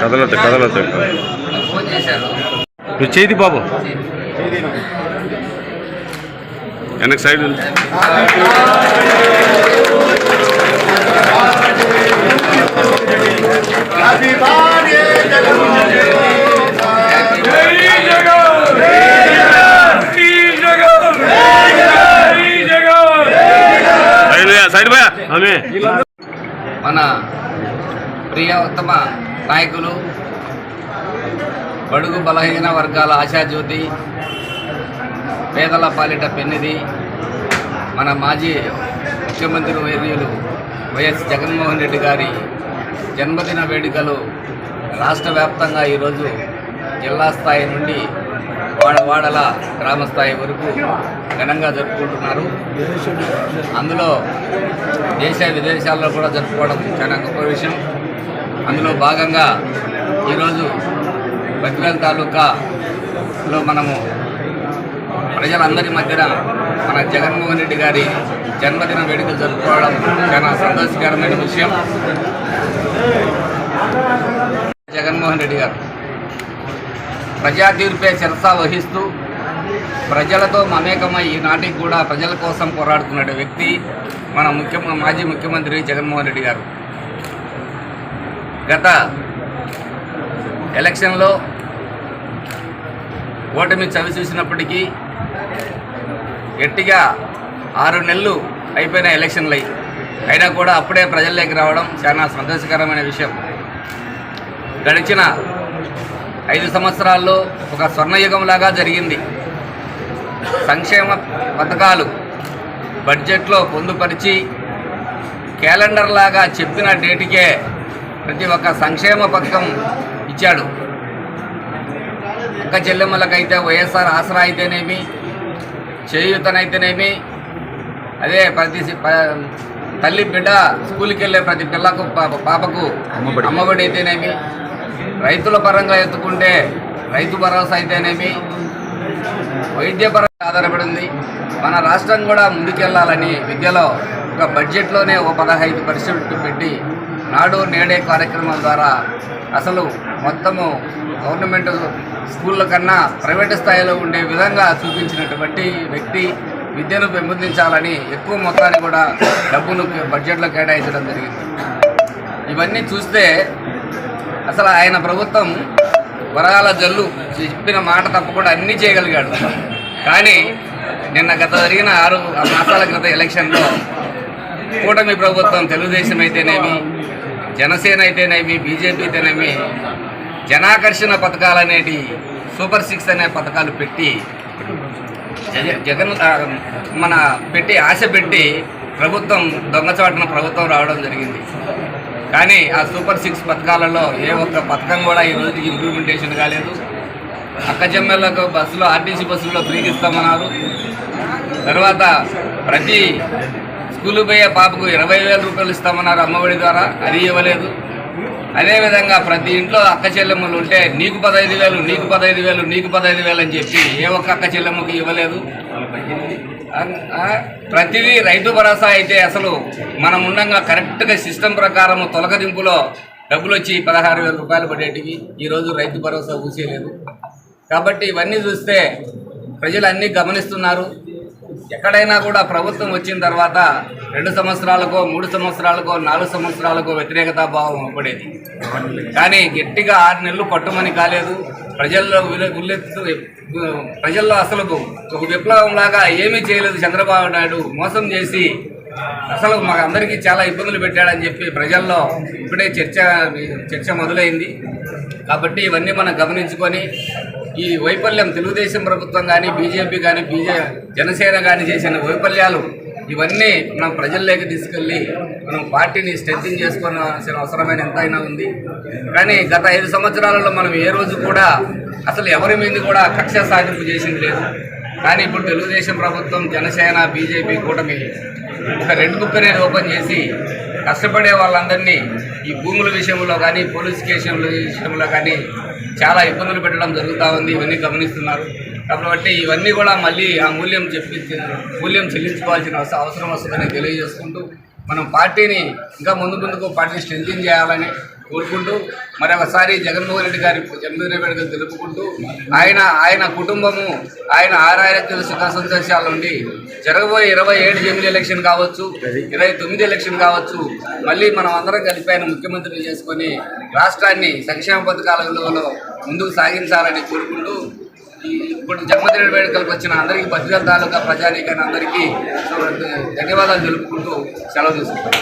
కదలొద్దు కదలొద్దు నువ్వు చేతి బాబు వెనక సైడ్ సైడ్ పోయా ఆమె మన ప్రియ ఉత్తమ నాయకులు బడుగు బలహీన వర్గాల ఆశాజ్యోతి పేదల పాలిట పెన్నిది మన మాజీ ముఖ్యమంత్రి వర్యులు వైఎస్ జగన్మోహన్ రెడ్డి గారి జన్మదిన వేడుకలు రాష్ట్ర వ్యాప్తంగా ఈరోజు జిల్లా స్థాయి నుండి వాడవాడల గ్రామ స్థాయి వరకు ఘనంగా జరుపుకుంటున్నారు. అందులో దేశ విదేశాల్లో కూడా జరుపుకోవడం చాలా గొప్ప విషయం. అందులో భాగంగా ఈరోజు బద్వేల్ తాలూకాలో మనము ప్రజలందరి మధ్యన మన జగన్మోహన్ రెడ్డి గారి జన్మదిన వేడుకలు జరుపుకోవడం చాలా సంతోషకరమైన విషయం. జగన్మోహన్ రెడ్డి గారు ప్రజా తీర్పే శిరస వహిస్తూ ప్రజలతో మమేకమై ఈనాటికి కూడా ప్రజల కోసం పోరాడుతున్న వ్యక్తి మన ముఖ్య మాజీ ముఖ్యమంత్రి జగన్మోహన్ రెడ్డి గారు. గత ఎలక్షన్లో ఓటమి చవి చూసినప్పటికీ గట్టిగా ఆరు నెలలు అయిపోయిన ఎలక్షన్లు అయి అయినా కూడా అప్పుడే ప్రజల్లోకి రావడం చాలా సంతోషకరమైన విషయం. గడిచిన ఐదు సంవత్సరాల్లో ఒక స్వర్ణయుగంలాగా జరిగింది. సంక్షేమ పథకాలు బడ్జెట్లో పొందుపరిచి క్యాలెండర్ లాగా చెప్పిన డేటుకే ప్రతి ఒక్క సంక్షేమ పథకం ఇచ్చాడు అక్క చెల్లెమ్మలకైతే వైఎస్ఆర్ ఆసరా అయితేనేమి చేయూతనైతేనేమి అదే ప్రతి తల్లి బిడ్డ స్కూల్కి వెళ్ళే ప్రతి పిల్లకు పాపకు అమ్మఒడి. అయితేనేమి రైతుల పరంగా ఎత్తుకుంటే రైతు భరోసా అయితేనేమి వైద్యపరంగా ఆధారపడి ఉంది మన రాష్ట్రం కూడా ముందుకెళ్ళాలని విద్యలో ఒక బడ్జెట్లోనే ఓ పదహైదు పర్సెంట్ పెట్టి నాడు నేడే కార్యక్రమం ద్వారా అసలు మొత్తము గవర్నమెంట్ స్కూళ్ళ కన్నా ప్రైవేట్ స్థాయిలో ఉండే విధంగా చూపించినటువంటి వ్యక్తి విద్యను పెంపొందించాలని ఎక్కువ మొత్తాన్ని కూడా డబ్బును బడ్జెట్లో కేటాయించడం జరిగింది. ఇవన్నీ చూస్తే అసలు ఆయన ప్రభుత్వం వరగాల జల్లు చెప్పిన మాట తప్పకుండా అన్నీ చేయగలిగాడు. కానీ నిన్న గత జరిగిన ఆరు మాసాల క్రితం ఎలక్షన్లో కూటమి ప్రభుత్వం తెలుగుదేశం అయితేనేమి జనసేన అయితేనేమి బీజేపీ అయితేనేమి జనాకర్షణ పథకాలు అనేటి సూపర్ సిక్స్ అనే పథకాలు పెట్టి జగన్ మన పెట్టి ఆశ పెట్టి ప్రభుత్వం దొంగచాటున ప్రభుత్వం రావడం జరిగింది. కానీ ఆ సూపర్ సిక్స్ పథకాలలో ఏ ఒక్క పథకం కూడా ఈ రోజుకి ఇంప్లిమెంటేషన్ కాలేదు. అక్కచెమ్మెళ్ళకు బస్సులో ఆర్టీసీ బస్సుల్లో ఫ్రీకి ఇస్తామన్నారు. తర్వాత ప్రతి స్కూలు పోయే పాపకు ఇరవై వేల రూపాయలు ఇస్తామన్నారు అమ్మఒడి ద్వారా. అది ఇవ్వలేదు. అదేవిధంగా ప్రతి ఇంట్లో అక్క చెల్లెమ్మలు ఉంటే నీకు పదహైదు వేలు నీకు పదహైదు వేలు నీకు పదహైదు వేలు అని చెప్పి ఏ ఒక్క అక్క చెల్లెమ్మకి ఇవ్వలేదు. ప్రతిదీ రైతు భరోసా అయితే అసలు మనం ఉండగా కరెక్ట్గా సిస్టమ్ ప్రకారం తొలకదింపులో డబ్బులు వచ్చి పదహారు వేల రూపాయలు పడేటివి. ఈరోజు రైతు భరోసా ఊసేయలేదు కాబట్టి ఇవన్నీ చూస్తే ప్రజలు అన్నీ గమనిస్తున్నారు. ఎక్కడైనా కూడా ప్రభుత్వం వచ్చిన తర్వాత రెండు సంవత్సరాలకో మూడు సంవత్సరాలకో నాలుగు సంవత్సరాలకో వ్యతిరేకత భావం పడేది కానీ గట్టిగా ఆరు నెలలు పట్టుమని కాలేదు. ప్రజల్లో ఉల్లెత్తు ప్రజల్లో అసలు ఒక విప్లవం లాగా ఏమీ చేయలేదు చంద్రబాబు నాయుడు. మోసం చేసి అసలు మాకు అందరికీ చాలా ఇబ్బందులు పెట్టాడని చెప్పి ప్రజల్లో ఇప్పుడే చర్చ చర్చ మొదలైంది. కాబట్టి ఇవన్నీ మనం గమనించుకొని ఈ వైఫల్యం తెలుగుదేశం ప్రభుత్వం కానీ బీజేపీ కానీ బీజే జనసేన కానీ చేసిన వైఫల్యాలు ఇవన్నీ మనం ప్రజల్లోకి తీసుకెళ్ళి మనం పార్టీని స్ట్రెంగ్ చేసుకోవాల్సిన అవసరమైన ఎంతైనా ఉంది. కానీ గత ఐదు సంవత్సరాలలో మనం ఏ రోజు కూడా అసలు ఎవరి మీద కూడా కక్ష సాధింపు చేసింది లేదు. కానీ ఇప్పుడు తెలుగుదేశం ప్రభుత్వం జనసేన బీజేపీ కూటమి ఒక రెండు బుక్ అనేది ఓపెన్ చేసి కష్టపడే వాళ్ళందరినీ ఈ భూముల విషయంలో కానీ పోలీస్ స్టేషన్ల విషయంలో కానీ చాలా ఇబ్బందులు పెట్టడం జరుగుతూ ఉంది. ఇవన్నీ గమనిస్తున్నారు. కాబట్టి ఇవన్నీ కూడా మళ్ళీ ఆ మూల్యం చెప్పి మూల్యం చెల్లించుకోవాల్సిన అవసరం వస్తుందని తెలియజేసుకుంటూ మనం పార్టీని ఇంకా ముందు ముందుకు పార్టీని స్ట్రెంగ్ చేయాలని కోరుకుంటూ మరొకసారి జగన్మోహన్ రెడ్డి గారి జన్మదిన వేడుకలు తెలుపుకుంటూ ఆయన ఆయన కుటుంబము ఆయన ఆరాయకుల సుఖ సంతోషాల నుండి జరగబోయే ఇరవై ఏడు ఎనిమిది ఎలక్షన్ కావచ్చు ఇరవై తొమ్మిది ఎలక్షన్ కావచ్చు మళ్ళీ మనం అందరం కలిపి ఆయన ముఖ్యమంత్రి చేసుకొని రాష్ట్రాన్ని సంక్షేమ పథకాల విలువలో ముందుకు సాగించాలని కోరుకుంటూ ఇప్పుడు జన్మదిన వేడుకలకు వచ్చిన అందరికీ బద్రికల్ తాలూకా ప్రజానీకాన్ని అందరికీ ధన్యవాదాలు తెలుపుకుంటూ సెలవు తీసుకుంటాం